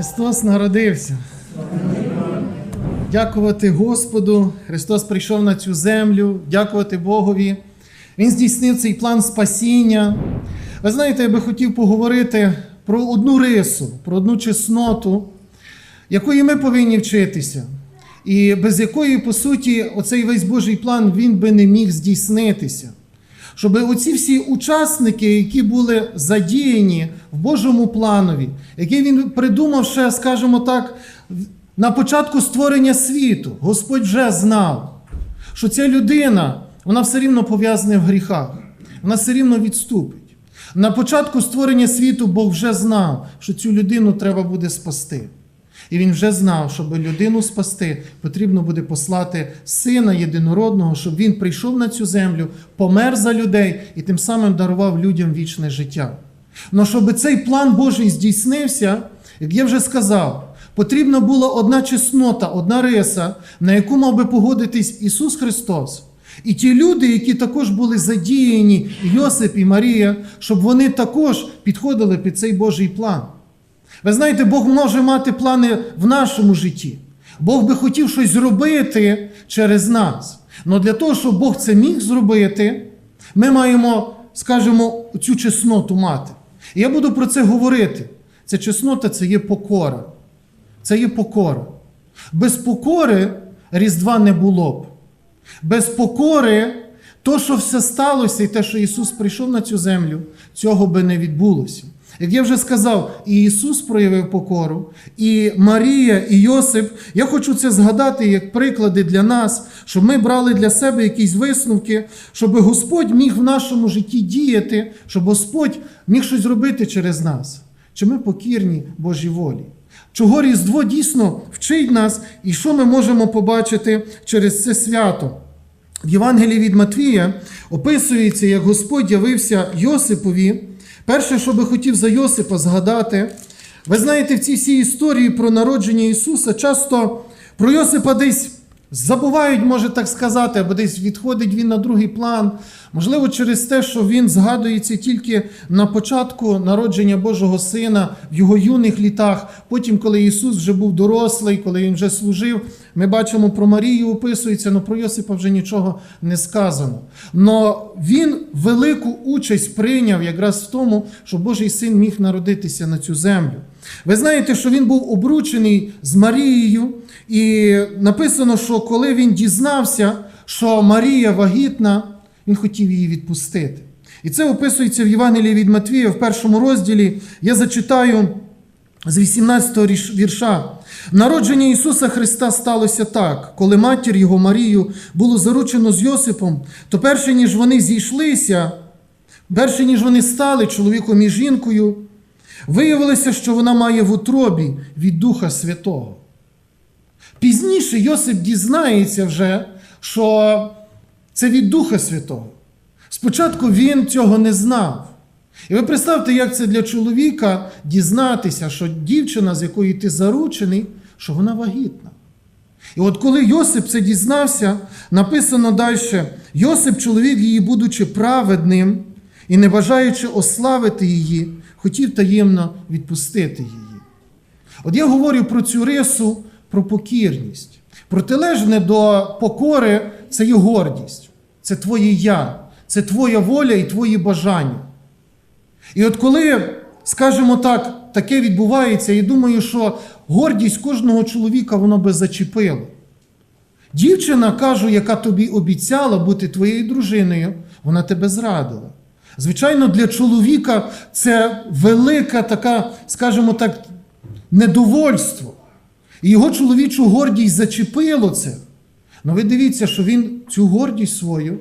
Христос народився. Дякувати Господу. Христос прийшов на цю землю, дякувати Богові. Він здійснив цей план спасіння. Ви знаєте, я би хотів поговорити про одну рису, про одну чесноту, якої ми повинні вчитися, і без якої, по суті, оцей весь Божий план він би не міг здійснитися. Щоб оці всі учасники, які були задіяні в Божому планові, які він придумав ще, скажімо так, на початку створення світу, Господь вже знав, що ця людина, вона все рівно пов'язана в гріхах, вона все рівно відступить. На початку створення світу Бог вже знав, що цю людину треба буде спасти. І він вже знав, щоб людину спасти, потрібно буде послати сина єдинородного, щоб він прийшов на цю землю, помер за людей і тим самим дарував людям вічне життя. Но щоб цей план Божий здійснився, як я вже сказав, потрібна була одна чеснота, одна риса, на яку мав би погодитись Ісус Христос. І ті люди, які також були задіяні, Йосип і Марія, щоб вони також підходили під цей Божий план. Ви знаєте, Бог може мати плани в нашому житті. Бог би хотів щось зробити через нас. Але для того, щоб Бог це міг зробити, ми маємо, скажімо, цю чесноту мати. І я буду про це говорити. Ця чеснота це є покора. Це є покора. Без покори Різдва не було б. Без покори, то, що все сталося, і те, що Ісус прийшов на цю землю, цього би не відбулося. Як я вже сказав, і Ісус проявив покору, і Марія, і Йосип. Я хочу це згадати як приклади для нас, щоб ми брали для себе якісь висновки, щоб Господь міг в нашому житті діяти, щоб Господь міг щось зробити через нас. Чи ми покірні Божій волі? Чого Різдво дійсно вчить нас, і що ми можемо побачити через це свято? В Євангелії від Матвія описується, як Господь явився Йосипові. Перше, що би хотів за Йосипа згадати, ви знаєте, в цій всій історії про народження Ісуса часто про Йосипа десь забувають, може так сказати, або десь відходить він на другий план. Можливо, через те, що він згадується тільки на початку народження Божого Сина в його юних літах. Потім, коли Ісус вже був дорослий, коли Він вже служив, ми бачимо про Марію описується, але про Йосипа вже нічого не сказано. Но він велику участь прийняв якраз в тому, що Божий син міг народитися на цю землю. Ви знаєте, що він був обручений з Марією, і написано, що коли він дізнався, що Марія вагітна, він хотів її відпустити. І це описується в Євангелії від Матвія в першому розділі. Я зачитаю з 18-го вірша. Народження Ісуса Христа сталося так, коли матір його Марію було заручено з Йосипом, то перше, ніж вони зійшлися, перше, ніж вони стали чоловіком і жінкою, виявилося, що вона має в утробі від Духа Святого. Пізніше Йосип дізнається вже, що це від Духа Святого. Спочатку він цього не знав. І ви представте, як це для чоловіка дізнатися, що дівчина, з якою ти заручений, що вона вагітна. І от коли Йосип це дізнався, написано далі: Йосип, чоловік її, будучи праведним і не бажаючи ославити її, хотів таємно відпустити її. От я говорю про цю рису, про покірність. Протилежне до покори це є гордість, це твоє я, це твоя воля і твої бажання. І от коли, скажімо так, таке відбувається, я думаю, що гордість кожного чоловіка воно би зачепило. Дівчина, кажу, яка тобі обіцяла бути твоєю дружиною, вона тебе зрадила. Звичайно, для чоловіка це велика така, скажімо так, недовольство. І його чоловічу гордість зачепило це. Ну ви дивіться, що він цю гордість свою,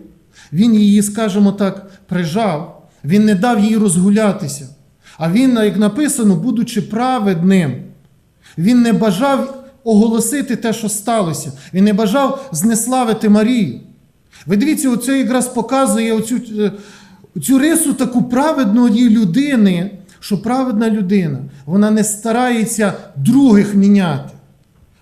він її, скажімо так, прижав. Він не дав їй розгулятися. А він, як написано, будучи праведним, він не бажав оголосити те, що сталося. Він не бажав знеславити Марію. Ви дивіться, оце якраз показує оцю, цю рису таку праведної людини, що праведна людина, вона не старається других міняти.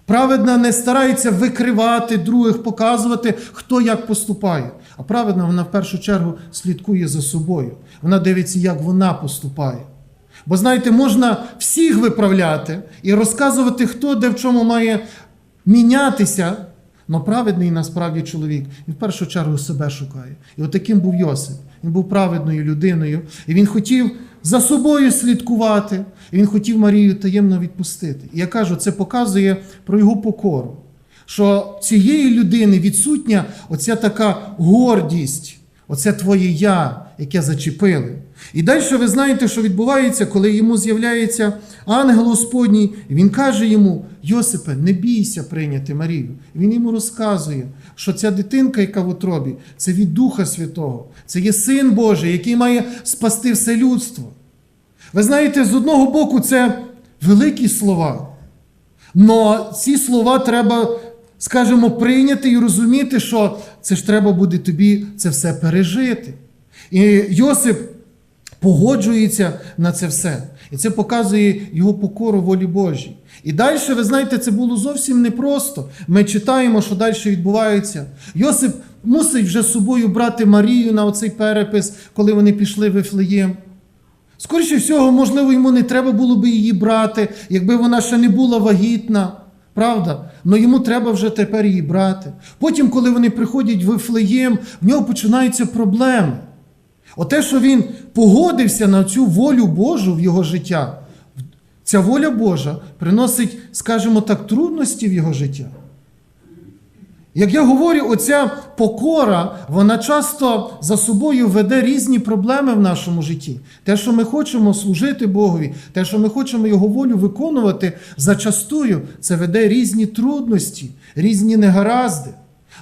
Праведна не старається викривати других, показувати, хто як поступає. А праведна вона в першу чергу слідкує за собою. Вона дивиться, як вона поступає. Бо знаєте, можна всіх виправляти і розказувати, хто де в чому має мінятися. Но праведний насправді чоловік, він в першу чергу себе шукає. І от був Йосип. Він був праведною людиною, і він хотів за собою слідкувати, і він хотів Марію таємно відпустити. І я кажу, це показує про його покору. Що цієї людини відсутня оця така гордість, оце твоє я, яке зачепили. І далі ви знаєте, що відбувається, коли йому з'являється ангел Господній, і він каже йому: Йосипе, не бійся прийняти Марію. І він йому розказує, що ця дитинка, яка в утробі, це від Духа Святого, це є син Божий, який має спасти все людство. Ви знаєте, з одного боку, це великі слова. Но ці слова треба, скажімо, прийняти і розуміти, що це ж треба буде тобі це все пережити. І Йосип погоджується на це все. І це показує його покору волі Божій. І далі, ви знаєте, це було зовсім непросто. Ми читаємо, що далі відбувається. Йосип мусить вже з собою брати Марію на оцей перепис, коли вони пішли в Вифлеєм. Скоріше всього, можливо, йому не треба було би її брати, якби вона ще не була вагітна. Правда? Але йому треба вже тепер її брати. Потім, коли вони приходять в Вифлеєм, в нього починаються проблеми. Оте, що він погодився на цю волю Божу в його життя, ця воля Божа приносить, скажімо так, трудності в його життя. Як я говорю, оця покора, вона часто за собою веде різні проблеми в нашому житті. Те, що ми хочемо служити Богові, те, що ми хочемо Його волю виконувати, зачастую це веде різні трудності, різні негаразди.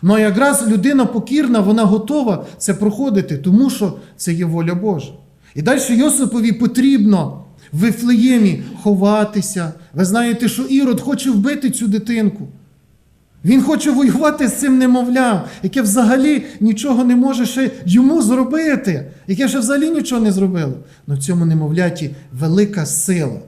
Ну якраз людина покірна, вона готова це проходити, тому що це є воля Божа. І далі Йосипові потрібно в Вифлеємі ховатися. Ви знаєте, що Ірод хоче вбити цю дитинку. Він хоче воювати з цим немовлям, яке взагалі нічого не може ще йому зробити, яке ще взагалі нічого не зробило. Але в цьому немовляті велика сила,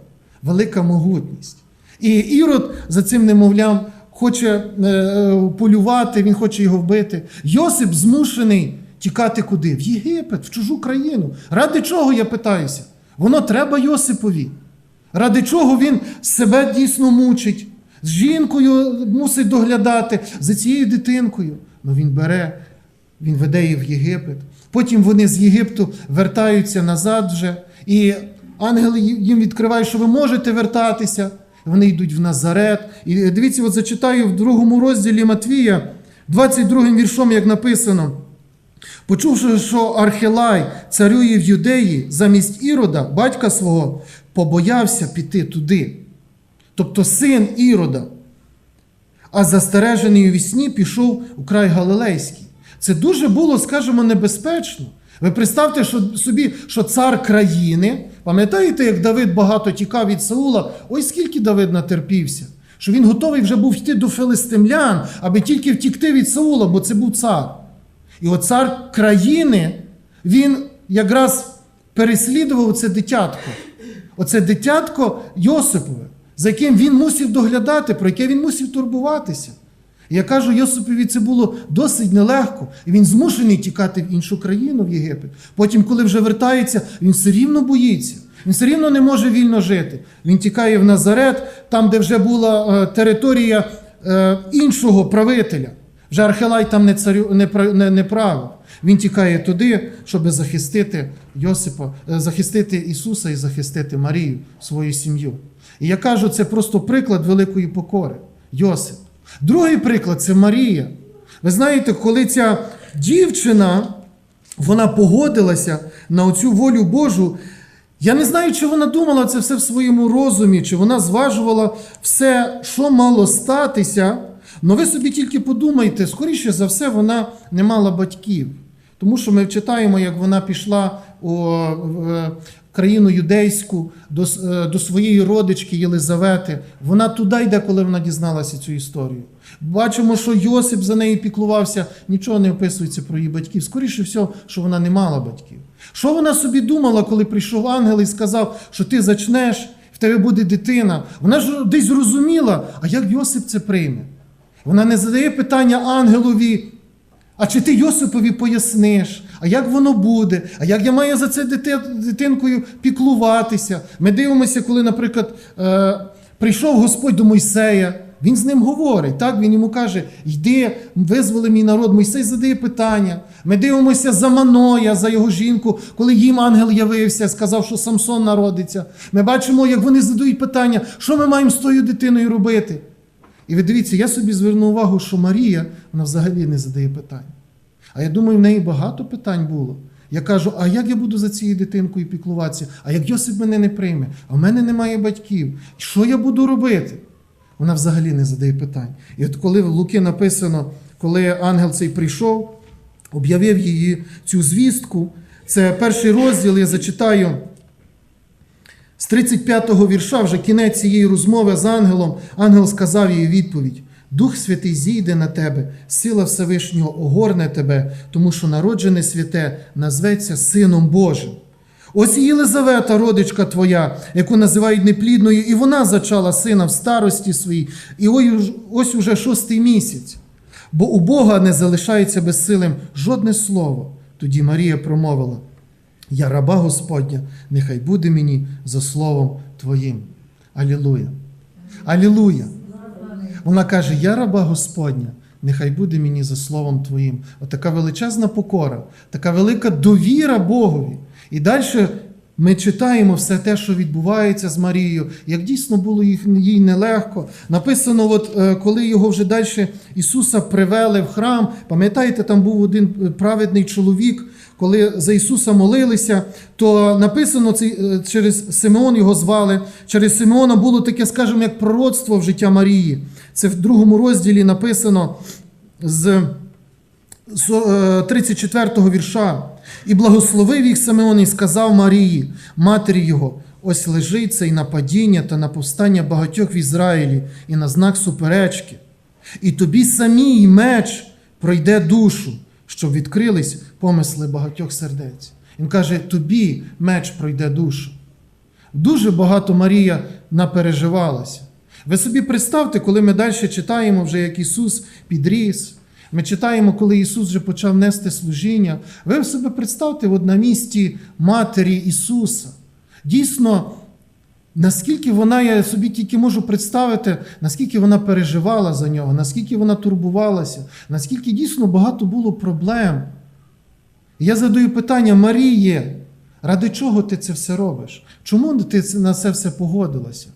велика могутність. І Ірод за цим немовлям хоче е, полювати, він хоче його вбити. Йосип змушений тікати куди? В Єгипет, в чужу країну. Ради чого я питаюся? Воно треба Йосипові. Ради чого він себе дійсно мучить? З жінкою мусить доглядати за цією дитинкою. Ну він бере, він веде її в Єгипет. Потім вони з Єгипту вертаються назад вже. І ангел їм відкриває, що ви можете вертатися. Вони йдуть в Назарет. І дивіться, от зачитаю в другому розділі Матвія, 22 віршом, як написано. Почувши, що Архилай царює в Юдеї замість Ірода, батька свого, побоявся піти туди. Тобто син Ірода, а застережений у вісні пішов у край Галилейський. Це дуже було, скажімо, небезпечно. Ви представте що, собі, що цар країни, пам'ятаєте, як Давид багато тікав від Саула? Ось скільки Давид натерпівся, що він готовий вже був йти до филистимлян, аби тільки втікти від Саула, бо це був цар. І от цар країни, він якраз переслідував це дитятко. Оце дитятко Йосипове, за яким він мусив доглядати, про яке він мусив турбуватися. Я кажу, Йосипові це було досить нелегко. І він змушений тікати в іншу країну в Єгипет. Потім, коли вже вертається, він все рівно боїться. Він все рівно не може вільно жити. Він тікає в Назарет, там, де вже була е, територія е, іншого правителя. Вже Архелай там не, царю, не, не, не правив. Він тікає туди, щоб захистити Йосипа, е, захистити Ісуса і захистити Марію, свою сім'ю. І я кажу, це просто приклад великої покори. Йосип. Другий приклад це Марія. Ви знаєте, коли ця дівчина вона погодилася на оцю волю Божу, я не знаю, чи вона думала це все в своєму розумі, чи вона зважувала все, що мало статися. Але ви собі тільки подумайте, скоріше за все, вона не мала батьків. Тому що ми читаємо, як вона пішла у країну юдейську до, е, до своєї родички Єлизавети. Вона туди йде, коли вона дізналася цю історію. Бачимо, що Йосип за нею піклувався, нічого не описується про її батьків. Скоріше всього, що вона не мала батьків. Що вона собі думала, коли прийшов ангел і сказав, що ти зачнеш, в тебе буде дитина? Вона ж десь зрозуміла, а як Йосип це прийме? Вона не задає питання ангелові, а чи ти Йосипові поясниш? а як воно буде, а як я маю за це дитинкою піклуватися. Ми дивимося, коли, наприклад, е, прийшов Господь до Мойсея. Він з ним говорить, так? Він йому каже: йди, визволи мій народ. Мойсей задає питання. Ми дивимося за Маноя, за його жінку, коли їм ангел явився, сказав, що Самсон народиться. Ми бачимо, як вони задають питання, що ми маємо з тою дитиною робити. І ви дивіться, я собі зверну увагу, що Марія вона взагалі не задає питань. А я думаю, в неї багато питань було. Я кажу, а як я буду за цією дитинкою піклуватися? А як Йосип мене не прийме? А в мене немає батьків. Що я буду робити? Вона взагалі не задає питань. І от коли в Луки написано, коли ангел цей прийшов, об'явив її цю звістку, це перший розділ, я зачитаю з 35-го вірша, вже кінець цієї розмови з ангелом, ангел сказав їй відповідь: Дух Святий зійде на тебе, сила Всевишнього огорне тебе, тому що народжене святе назветься Сином Божим. Ось і Єлизавета, родичка твоя, яку називають неплідною, і вона зачала сина в старості своїй, і ось уже шостий місяць. Бо у Бога не залишається безсилим жодне слово. Тоді Марія промовила: Я раба Господня, нехай буде мені за словом Твоїм. Алілуя. Алілуя. Вона каже: Я раба Господня, нехай буде мені за словом Твоїм. Отака величезна покора, така велика довіра Богові. І далі ми читаємо все те, що відбувається з Марією, як дійсно було їй нелегко. Написано, от, е, коли його вже далі Ісуса привели в храм, пам'ятаєте, там був один е, праведний чоловік, коли за Ісуса молилися, то написано е, через Симеон його звали. Через Симеона було таке, скажімо, як пророцтво в життя Марії. Це в другому розділі написано з е, 34-го вірша. І благословив їх Симеон і сказав Марії, матері його, ось лежить цей нападіння та на повстання багатьох в Ізраїлі і на знак суперечки. І тобі самій меч пройде душу, щоб відкрились помисли багатьох сердець. Він каже: тобі меч пройде душу. Дуже багато Марія напереживалася. Ви собі представте, коли ми далі читаємо, вже як Ісус підріс. Ми читаємо, коли Ісус вже почав нести служіння. Ви собі представте от на місці Матері Ісуса. Дійсно, наскільки вона, я собі тільки можу представити, наскільки вона переживала за нього, наскільки вона турбувалася, наскільки дійсно багато було проблем. Я задаю питання Марії, ради чого ти це все робиш? Чому ти на це все погодилася?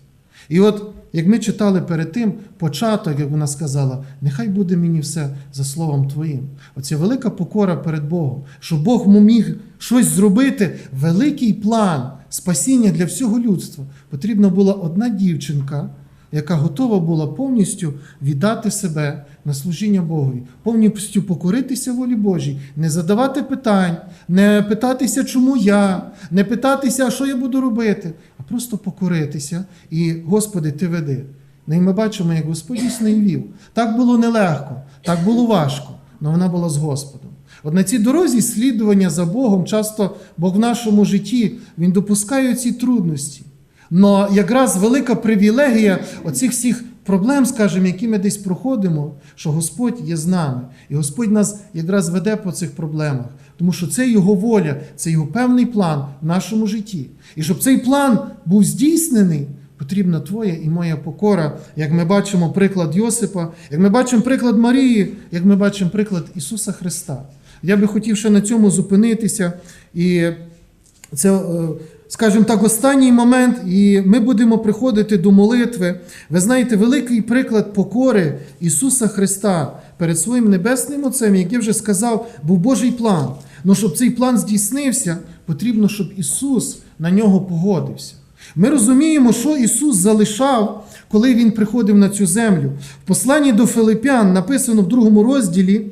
І от, як ми читали перед тим, початок, як вона сказала, нехай буде мені все за словом Твоїм. Оця велика покора перед Богом, що Бог міг щось зробити, великий план спасіння для всього людства. Потрібна була одна дівчинка, яка готова була повністю віддати себе на служіння Богові, повністю покоритися волі Божій, не задавати питань, не питатися, чому я, не питатися, що я буду робити, просто покоритися і, Господи, Ти веди. І ми бачимо, як Господь дійсно вів. Так було нелегко, так було важко, але вона була з Господом. От на цій дорозі слідування за Богом часто Бог в нашому житті Він допускає ці трудності. Но якраз велика привілегія оцих всіх проблем, скажімо, які ми десь проходимо, що Господь є з нами. І Господь нас якраз веде по цих проблемах. Тому що це Його воля, це Його певний план в нашому житті. І щоб цей план був здійснений, потрібна твоя і моя покора, як ми бачимо приклад Йосипа, як ми бачимо приклад Марії, як ми бачимо приклад Ісуса Христа. Я би хотів ще на цьому зупинитися. І це, е, скажімо так, останній момент, і ми будемо приходити до молитви. Ви знаєте, великий приклад покори Ісуса Христа перед своїм небесним Отцем, як я вже сказав, був Божий план. Ну, щоб цей план здійснився, потрібно, щоб Ісус на нього погодився. Ми розуміємо, що Ісус залишав, коли Він приходив на цю землю. В посланні до Филипян написано в другому розділі.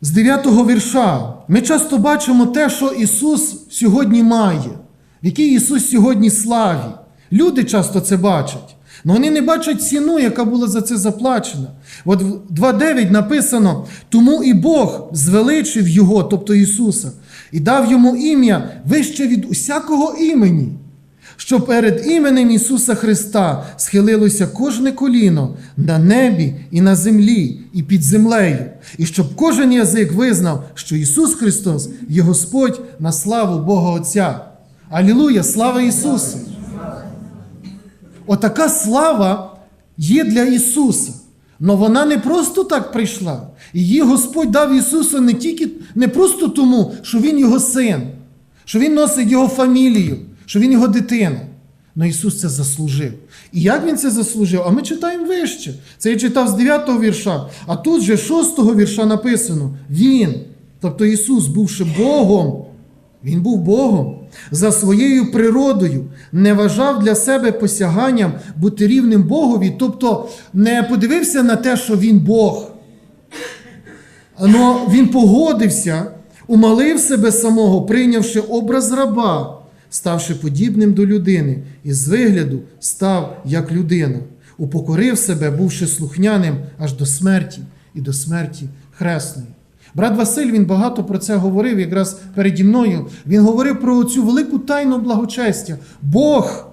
З 9-го вірша ми часто бачимо те, що Ісус сьогодні має, в якій Ісус сьогодні славі. Люди часто це бачать. але вони не бачать ціну, яка була за це заплачена. От в 2.9 написано: тому і Бог звеличив Його, тобто Ісуса, і дав йому ім'я вище від усякого імені, що перед іменем Ісуса Христа схилилося кожне коліно на небі і на землі, і під землею, і щоб кожен язик визнав, що Ісус Христос є Господь на славу Бога Отця. Алілуя! Слава Ісусу! Отака слава є для Ісуса. Но вона не просто так прийшла. Її Господь дав Ісусу не тільки не просто тому, що Він його син, що Він носить його фамілію, що Він його дитина. Но Ісус це заслужив. І як Він це заслужив? А ми читаємо вище. Це я читав з 9 го вірша, а тут же 6 го вірша написано: Він, тобто Ісус, бувши Богом, він був Богом. За своєю природою не вважав для себе посяганням бути рівним Богові, тобто не подивився на те, що він Бог. Но він погодився, умалив себе самого, прийнявши образ раба, ставши подібним до людини, і з вигляду став як людина, упокорив себе, бувши слухняним аж до смерті і до смерті хресної. Брат Василь він багато про це говорив якраз переді мною. Він говорив про цю велику тайну благочестя. Бог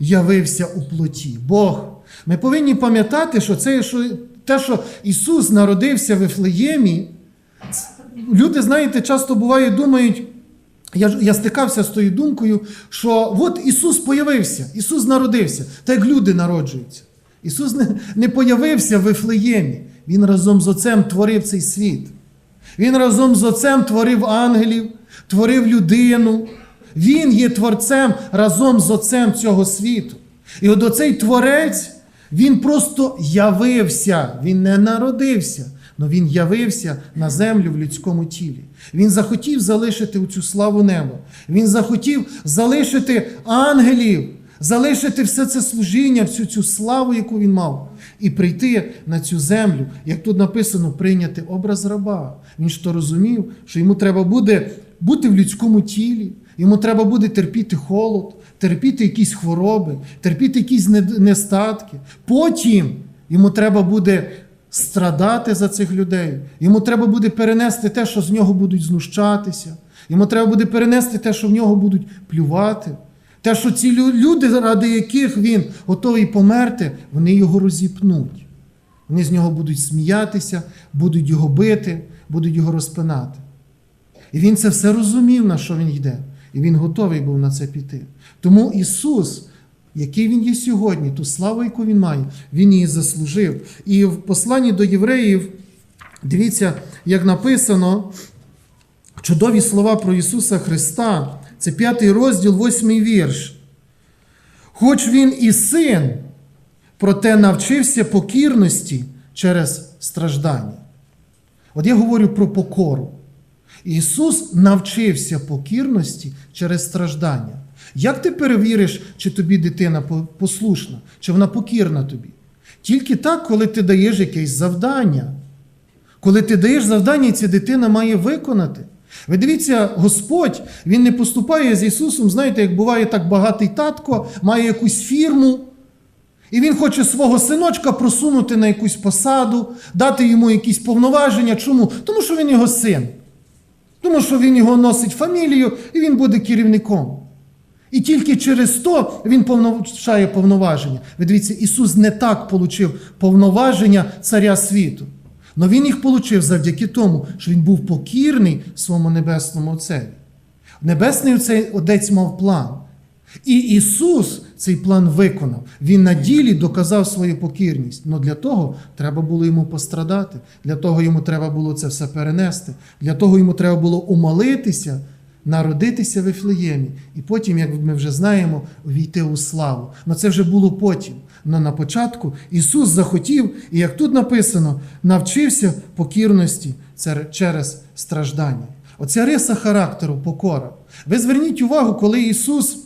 явився у плоті. Бог. Ми повинні пам'ятати, що це що, те, що Ісус народився в Ефлеємі. Люди, знаєте, часто буває, думають. Я, я стикався з тою думкою, що от Ісус появився, Ісус народився, так як люди народжуються. Ісус не, не появився в Ефлеємі. Він разом з Отцем творив цей світ. Він разом з Отцем творив ангелів, творив людину. Він є творцем разом з Отцем цього світу. І от оцей творець, він просто явився, він не народився, але він явився на землю в людському тілі. Він захотів залишити цю славу неба. Він захотів залишити ангелів, залишити все це служіння, всю цю славу, яку він мав, і прийти на цю землю, як тут написано, прийняти образ раба. Він ж то розумів, що йому треба буде бути в людському тілі, йому треба буде терпіти холод, терпіти якісь хвороби, терпіти якісь нестатки. Потім йому треба буде страдати за цих людей. Йому треба буде перенести те, що з нього будуть знущатися. Йому треба буде перенести те, що в нього будуть плювати. Те, що ці люди, ради яких він готовий померти, вони його розіпнуть. Вони з нього будуть сміятися, будуть його бити, будуть його розпинати. І він це все розумів, на що він йде. І він готовий був на це піти. Тому Ісус, який Він є сьогодні, ту славу, яку Він має, Він її заслужив. І в посланні до євреїв, дивіться, як написано, чудові слова про Ісуса Христа. Це п'ятий розділ, восьмий вірш. Хоч він і син, проте навчився покірності через страждання. От я говорю про покору. Ісус навчився покірності через страждання. Як ти перевіриш, чи тобі дитина послушна, чи вона покірна тобі? Тільки так, коли ти даєш якесь завдання. Коли ти даєш завдання, і ця дитина має виконати. Ви дивіться, Господь, Він не поступає з Ісусом, знаєте, як буває так багатий татко, має якусь фірму, і він хоче свого синочка просунути на якусь посаду, дати йому якісь повноваження. Чому? Тому що він його син. Тому що він його носить фамілію і він буде керівником. І тільки через то він повношає повноваження. Ви дивіться, Ісус не так отримав повноваження царя світу. Але Він їх отримав завдяки тому, що Він був покірний своєму небесному Отцеві. Небесний Отець- Отець мав план. І Ісус цей план виконав. Він на ділі доказав свою покірність. Але для того треба було йому пострадати, для того йому треба було це все перенести, для того йому треба було умолитися, народитися в Ефлеємі. І потім, як ми вже знаємо, увійти у славу. Але це вже було потім. Но на початку Ісус захотів, і як тут написано, навчився покірності через страждання. Оця риса характеру, покора. Ви зверніть увагу, коли Ісус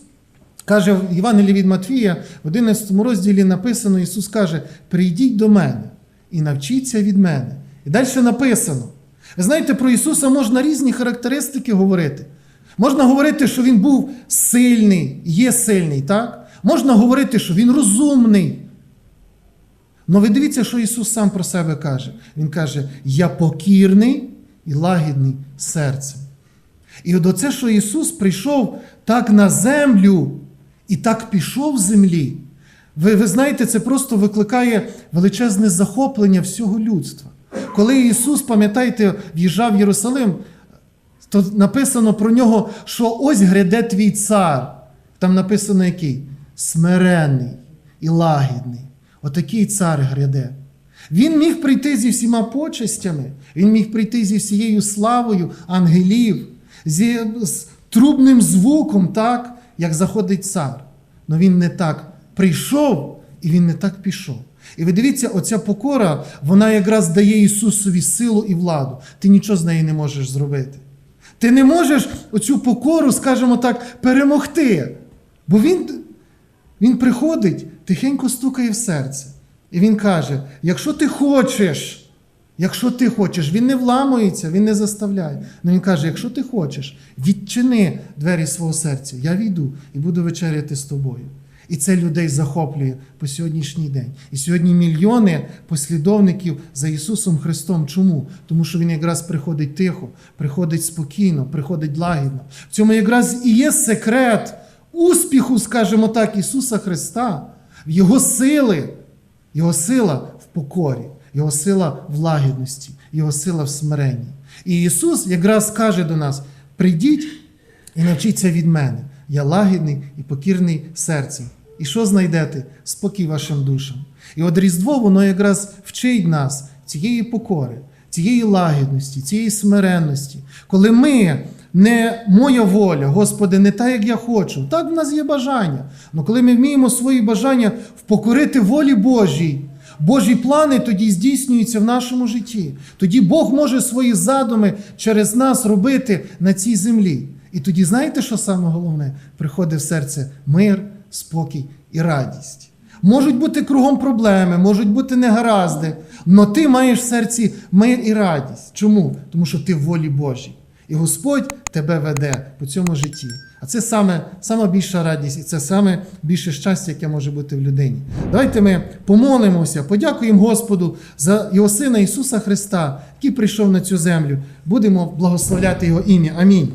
каже в Євангелії від Матвія, в 11 розділі написано: Ісус каже: Прийдіть до мене і навчіться від мене. І далі написано. Ви знаєте, про Ісуса можна різні характеристики говорити. Можна говорити, що Він був сильний, є сильний, так? Можна говорити, що Він розумний. Но ви дивіться, що Ісус сам про себе каже. Він каже: Я покірний і лагідний серцем. І от оце, що Ісус прийшов так на землю і так пішов з землі. Ви, ви знаєте, це просто викликає величезне захоплення всього людства. Коли Ісус, пам'ятаєте, в'їжджав в Єрусалим, то написано про нього, що ось гряде твій цар. Там написано який? Смиренний і лагідний. Отакий цар гряде. Він міг прийти зі всіма почестями, він міг прийти зі всією славою ангелів, зі, з трубним звуком, так, як заходить цар. Але він не так прийшов і він не так пішов. І ви дивіться, оця покора, вона якраз дає Ісусові силу і владу. Ти нічого з нею не можеш зробити. Ти не можеш оцю покору, скажімо так, перемогти. Бо він, він приходить, тихенько стукає в серце. І він каже: якщо ти хочеш, якщо ти хочеш, він не вламується, він не заставляє. Але він каже: якщо ти хочеш, відчини двері свого серця, я війду і буду вечеряти з тобою. І це людей захоплює по сьогоднішній день. І сьогодні мільйони послідовників за Ісусом Христом. Чому? Тому що Він якраз приходить тихо, приходить спокійно, приходить лагідно. В цьому якраз і є секрет успіху, скажімо так, Ісуса Христа, Його сили. Його сила в покорі, Його сила в лагідності, Його сила в смиренні. І Ісус якраз каже до нас: прийдіть і навчіться від мене. Я лагідний і покірний серцем. І що знайдете? Спокій вашим душам. І от Різдво, воно якраз вчить нас цієї покори, цієї лагідності, цієї смиренності. Коли ми не моя воля, Господи, не так, як я хочу. Так в нас є бажання. Але коли ми вміємо свої бажання впокорити волі Божій, Божі плани тоді здійснюються в нашому житті. Тоді Бог може свої задуми через нас робити на цій землі. І тоді, знаєте, що саме головне? Приходить в серце мир, спокій і радість. Можуть бути кругом проблеми, можуть бути негаразди, але ти маєш в серці мир і радість. Чому? Тому що ти в волі Божій. І Господь тебе веде по цьому житті. А це саме, саме більша радість, і це саме більше щастя, яке може бути в людині. Давайте ми помолимося, подякуємо Господу за Його Сина Ісуса Христа, який прийшов на цю землю. Будемо благословляти Його ім'я. Амінь.